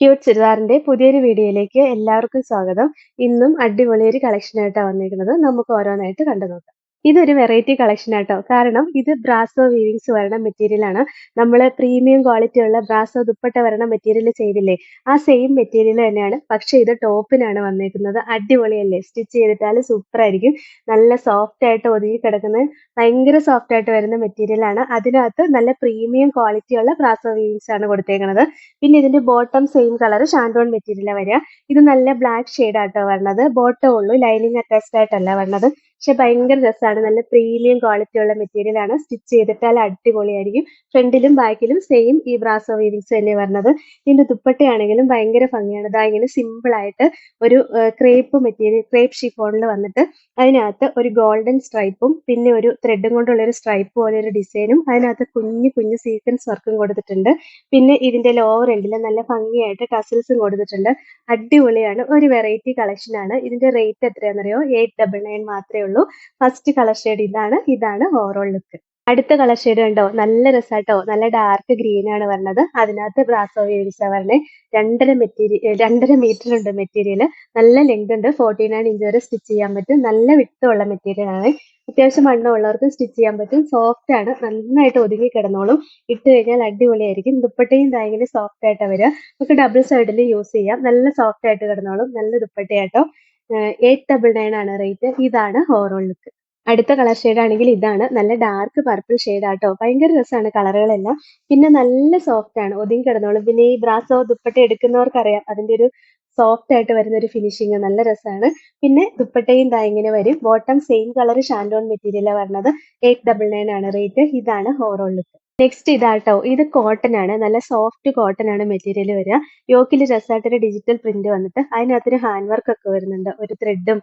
Cute ചുരിദാറിന്റെ പുതിയൊരു വീഡിയോയിലേക്ക് എല്ലാവർക്കും സ്വാഗതം. ഇന്നും അടിപൊളി ഒരു കളക്ഷൻ ആയിട്ടാണ് വന്നിരിക്കുന്നത് നമുക്ക് ഓരോന്നായിട്ട് കണ്ടു നോക്കാം ഇതൊരു വെറൈറ്റി കളക്ഷൻ ആട്ടോ. കാരണം ഇത് ബ്രാസോ വീവിങ്സ് വരണ മെറ്റീരിയൽ ആണ്. നമ്മൾ പ്രീമിയം ക്വാളിറ്റി ഉള്ള ബ്രാസോ ദുപ്പട്ട വരണ മെറ്റീരിയൽ ചെയ്തില്ലേ? ആ സെയിം മെറ്റീരിയൽ തന്നെയാണ്. പക്ഷെ ഇത് ടോപ്പിനാണ് വന്നേക്കുന്നത്. അടിപൊളിയല്ലേ? സ്റ്റിച്ച് ചെയ്തിട്ടാൽ സൂപ്പർ ആയിരിക്കും. നല്ല സോഫ്റ്റ് ആയിട്ട് ഒതുങ്ങി കിടക്കുന്ന ഭയങ്കര സോഫ്റ്റ് ആയിട്ട് വരുന്ന മെറ്റീരിയൽ ആണ്. അതിനകത്ത് നല്ല പ്രീമിയം ക്വാളിറ്റി ഉള്ള ബ്രാസോ വീവിങ്സ് ആണ് കൊടുത്തേക്കുന്നത് പിന്നെ ഇതിന്റെ ബോട്ടം സെയിം കളർ ഷാൻഡോൺ മെറ്റീരിയൽ വരിക. ഇത് നല്ല ബ്ലാക്ക് ഷെയ്ഡ് ആട്ടോ വരണത്. ബോട്ടം ഉള്ളൂ. ലൈനിങ് അറ്റാച്ച്ഡ് ആയിട്ടല്ല വരണത്. പക്ഷെ ഭയങ്കര രസമാണ് നല്ല പ്രീമിയം ക്വാളിറ്റി ഉള്ള മെറ്റീരിയൽ ആണ്. സ്റ്റിച്ച് ചെയ്തിട്ടാൽ അടിപൊളിയായിരിക്കും. ഫ്രണ്ടിലും ബാക്കിലും സെയിം ഈ ബ്രാസോ വീവിങ്സ് തന്നെ വരുന്നത് ഇതിന്റെ ദുപ്പട്ടയാണെങ്കിലും ഭയങ്കര ഭംഗിയാണ്. ഇതാ ഇങ്ങനെ സിമ്പിൾ ആയിട്ട് ഒരു ക്രേപ്പ് മെറ്റീരിയൽ ക്രേപ്പ് ഷിഫോണിൽ വന്നിട്ട് അതിനകത്ത് ഒരു ഗോൾഡൻ സ്ട്രൈപ്പും പിന്നെ ഒരു ത്രെഡും കൊണ്ടുള്ള ഒരു സ്ട്രൈപ്പ് പോലെ ഒരു ഡിസൈനും അതിനകത്ത് കുഞ്ഞു കുഞ്ഞു സീക്വൻസ് വർക്കും കൊടുത്തിട്ടുണ്ട്. പിന്നെ ഇതിന്റെ ലോവർ എൻഡിൽ നല്ല ഭംഗിയായിട്ട് ടസിൽസും കൊടുത്തിട്ടുണ്ട്. അടിപൊളിയാണ്. ഒരു വെറൈറ്റി കളക്ഷൻ ആണ്. ഇതിന്റെ റേറ്റ് എത്രയാണെന്നറിയോ? എയ്റ്റ് ഡബിൾ നയൻ മാത്രമേ ഉള്ളൂ. ഫസ്റ്റ് കളർ ഷെയ്ഡ് ഇതാണ്. ഇതാണ് ഓവറോൾ ലുക്ക് അടുത്ത കളർ ഷെയ്ഡ് കണ്ടോ? നല്ല രസമായിട്ടോ നല്ല ഡാർക്ക് ഗ്രീൻ ആണ് വരുന്നത് അതിനകത്ത് ബ്രാസോ വേവിച്ച വരണേ. രണ്ടര മെറ്റീരിയൽ രണ്ടര മീറ്റർ ഉണ്ട് മെറ്റീരിയൽ നല്ല ലെങ്ത് ഉണ്ട്. ഫോർട്ടി നയൻ ഇഞ്ച് വരെ സ്റ്റിച്ച് ചെയ്യാൻ പറ്റും. നല്ല വിട്ടുള്ള മെറ്റീരിയൽ ആണ്. അത്യാവശ്യം മണ്ണ ഉള്ളവർക്ക് സ്റ്റിച്ച് ചെയ്യാൻ പറ്റും. സോഫ്റ്റ് ആണ്. നന്നായിട്ട് ഒതുങ്ങി കിടന്നോളും. ഇട്ട് കഴിഞ്ഞാൽ അടിപൊളിയായിരിക്കും. ദുപ്പട്ടയും ഭയങ്കര സോഫ്റ്റ് ആയിട്ടാണ് വരിക. നമുക്ക് ഡബിൾ സൈഡിൽ യൂസ് ചെയ്യാം. നല്ല സോഫ്റ്റ് ആയിട്ട് കിടന്നോളും. നല്ല ദുപ്പട്ടയാട്ടോ. എയ്റ്റ് ഡബിൾ നയൻ ആണ് റേറ്റ് ഇതാണ് ഓവറോൾ ലുക്ക് അടുത്ത കളർ ഷെയ്ഡ് ആണെങ്കിൽ ഇതാണ്. നല്ല ഡാർക്ക് പർപ്പിൾ ഷെയ്ഡ് ആട്ടോ. ഭയങ്കര രസമാണ് കളറുകളെല്ലാം. പിന്നെ നല്ല സോഫ്റ്റ് ആണ്. ഒതുങ്ങി കിടന്നോളും. പിന്നെ ഈ ബ്രാസോ ദുപ്പട്ട എടുക്കുന്നവർക്കറിയാം. അതിന്റെ ഒരു സോഫ്റ്റ് ആയിട്ട് വരുന്ന ഒരു ഫിനിഷിങ് നല്ല രസമാണ്. പിന്നെ ദുപ്പട്ടയും ദാ ഇങ്ങനെ വരും. ബോട്ടം സെയിം കളർ ഷാൻഡോൺ മെറ്റീരിയലാണ് വരുന്നത് എയ്റ്റ് ഡബിൾ നയൻ ആണ് റേറ്റ് ഇതാണ് ഓവറോൾ ലുക്ക് നെക്സ്റ്റ് ഇതാട്ടോ. ഇത് കോട്ടൺ ആണ്. നല്ല സോഫ്റ്റ് കോട്ടൺ ആണ് മെറ്റീരിയൽ വരിക. യോക്കിൽ രസമായിട്ടൊരു ഡിജിറ്റൽ പ്രിന്റ് വന്നിട്ട് അതിനകത്തൊരു ഹാൻഡ് വർക്ക് ഒക്കെ വരുന്നുണ്ട്. ഒരു ത്രെഡും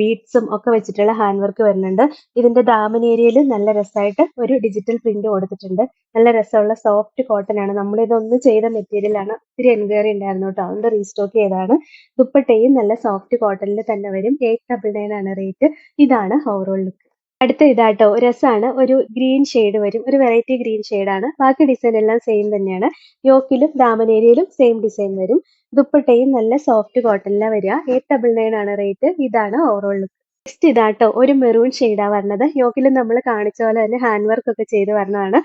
ബീഡ്സും ഒക്കെ വെച്ചിട്ടുള്ള ഹാൻഡ് വർക്ക് വരുന്നുണ്ട്. ഇതിന്റെ ദാമൻ ഏരിയയിൽ നല്ല രസമായിട്ട് ഒരു ഡിജിറ്റൽ പ്രിന്റ് കൊടുത്തിട്ടുണ്ട്. നല്ല രസമുള്ള സോഫ്റ്റ് കോട്ടൺ ആണ്. നമ്മൾ ഇതൊന്നും ചെയ്ത മെറ്റീരിയൽ ആണ് ഒത്തിരി എൻക്വയറി ഉണ്ടായിരുന്നു കേട്ടോ. അതുകൊണ്ട് റീസ്റ്റോക്ക് ചെയ്തതാണ്. ദുപ്പട്ടയും നല്ല സോഫ്റ്റ് കോട്ടണിൽ തന്നെ വരും. എയ്റ്റ് ഡബിൾ നയൻ ആണ് റേറ്റ് ഇതാണ് ഓവറോൾ ലുക്ക് അടുത്ത ഇതാട്ടോ രസാണ്. ഒരു ഗ്രീൻ ഷെയ്ഡ് വരും. ഒരു വെറൈറ്റി ഗ്രീൻ ആണ് ബാക്കി ഡിസൈൻ എല്ലാം സെയിം തന്നെയാണ്. യോക്കിലും ദാമൻ ഏരിയയിലും സെയിം ഡിസൈൻ വരും. ദുപ്പട്ടയും നല്ല സോഫ്റ്റ് കോട്ടണിലാണ് വരിക. എയ്റ്റ് ഡബിൾ നയൻ ആണ് റേറ്റ്. ഇതാണ് ഓവറോൾ ലുക്ക്. നെക്സ്റ്റ് ഇതാട്ടോ ഒരു മെറൂൺ ഷെയ്ഡാ വരുന്നത് യോക്കിൽ നമ്മൾ കാണിച്ച പോലെ തന്നെ ഹാൻഡ് വർക്ക് ഒക്കെ ചെയ്ത് വരണതാണ്.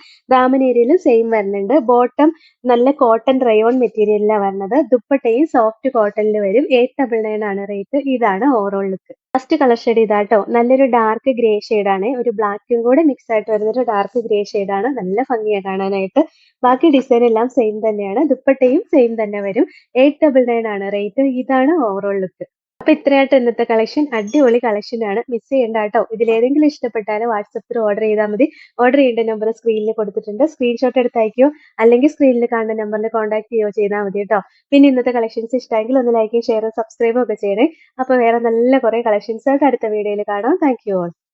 ഏരിയയിലും സെയിം വരുന്നുണ്ട്. ബോട്ടം നല്ല കോട്ടൺ റയോൺ മെറ്റീരിയലിലാണ് വരുന്നത് ദുപ്പട്ടയും സോഫ്റ്റ് കോട്ടണിൽ വരും. എയ്റ്റ് ഡബിൾ നയൻ ആണ് റേറ്റ് ഇതാണ് overall look first colour shade ഇതാട്ടോ. നല്ലൊരു ഡാർക്ക് ഗ്രേ ആണ്. ഒരു ബ്ലാക്കും കൂടെ മിക്സ് ആയിട്ട് വരുന്ന ഒരു ഡാർക്ക് ഗ്രേ ആണ്. നല്ല ഭംഗിയാണ് കാണാനായിട്ട്. ബാക്കി ഡിസൈൻ എല്ലാം സെയിം തന്നെയാണ്. ദുപ്പട്ടയും സെയിം തന്നെ വരും. എയ്റ്റ് ഡബിൾ നയൻ ആണ് റേറ്റ് ഇതാണ് ഓവറോൾ ലുക്ക് അപ്പൊ ഇത്രയായിട്ട് ഇന്നത്തെ കളക്ഷൻ അടിപൊളി കളക്ഷൻ ആണ്. മിസ് ചെയ്യേണ്ട കേട്ടോ. ഇതിലേതെങ്കിലും ഇഷ്ടപ്പെട്ടാൽ വാട്സപ്പിൽ ഓർഡർ ചെയ്താൽ മതി. ഓർഡർ ചെയ്യേണ്ട നമ്പർ സ്ക്രീനിൽ കൊടുത്തിട്ടുണ്ട്. സ്ക്രീൻഷോട്ട് എടുത്ത് അയക്കുകയോ അല്ലെങ്കിൽ സ്ക്രീനിൽ കാണുന്ന നമ്പറിൽ കോൺടാക്ട് ചെയ്യുകയോ ചെയ്താൽ മതി കേട്ടോ. പിന്നെ ഇന്നത്തെ കളക്ഷൻസ് ഇഷ്ടമെങ്കിൽ ഒന്ന് ലൈക്കും ഷെയറും സബ്സ്ക്രൈബും ഒക്കെ ചെയ്യണേ. അപ്പൊ വേറെ നല്ല കുറെ കളക്ഷൻസ് ആയിട്ട് അടുത്ത വീഡിയോയിൽ കാണാം. Thank you all